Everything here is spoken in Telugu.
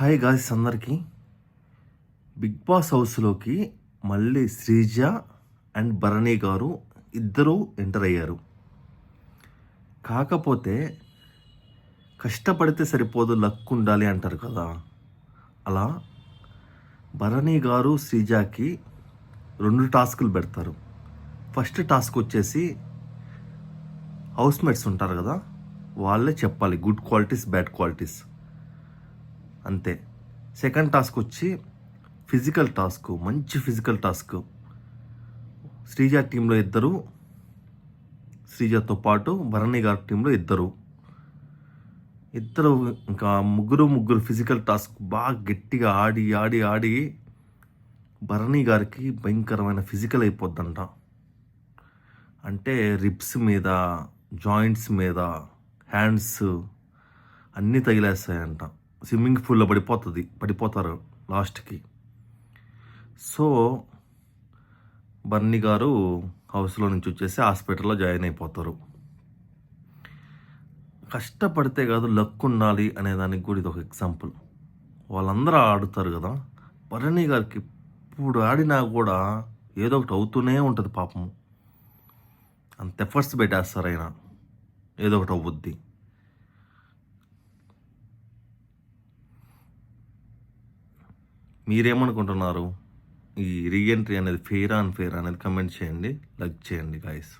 హాయ్ గాయస్ అందరికీ. బిగ్ బాస్ హౌస్లోకి మళ్ళీ శ్రీజ అండ్ భరణి గారు ఇద్దరూ ఎంటర్ అయ్యారు. కాకపోతే కష్టపడితే సరిపోదు లక్ ఉండాలి అంటారు కదా. అలా భరణి గారు శ్రీజాకి రెండు టాస్కులు పెడతారు. ఫస్ట్ టాస్క్ వచ్చేసి హౌస్మేట్స్ ఉంటారు కదా వాళ్ళే చెప్పాలి గుడ్ క్వాలిటీస్ బ్యాడ్ క్వాలిటీస్. అంతే. సెకండ్ టాస్క్ వచ్చి ఫిజికల్ టాస్క్ మంచి ఫిజికల్ టాస్క్. శ్రీజ టీంలో ఇద్దరు శ్రీజతో పాటు భరణి గారి టీంలో ఇద్దరు. ఇద్దరు ఇంకా ముగ్గురు ముగ్గురు ఫిజికల్ టాస్క్ బాగా గట్టిగా ఆడి ఆడి ఆడి భరణి గారికి భయంకరమైన ఫిజికల్ అయిపోద్దంట. అంటే రిబ్స్ మీద జాయింట్స్ మీద హ్యాండ్స్ అన్నీ తగిలేస్తాయంట. స్విమ్మింగ్ పూల్లో పడిపోతుంది పడిపోతారు లాస్ట్కి. సో బన్నీ గారు హౌస్లో నుంచి వచ్చేసి హాస్పిటల్లో జాయిన్ అయిపోతారు. కష్టపడితే కాదు లక్ ఉండాలి అనే దానికి కూడా ఇది ఒక ఎగ్జాంపుల్. వాళ్ళందరూ ఆడుతారు కదా భరణి గారికి ఇప్పుడు ఆడినా కూడా ఏదో ఒకటి అవుతూనే ఉంటుంది పాపం అంత ఎఫర్ట్స్ పెట్టేస్తారు ఆయన ఏదో ఒకటి అవ్వుద్ది మీరేమనుకుంటున్నారు? ఈ రీఎంట్రీ అనేది ఫెయిర్ ఆన్ ఫెయిర్ అనేది కమెంట్ చేయండి. లైక్ చేయండి గాయస్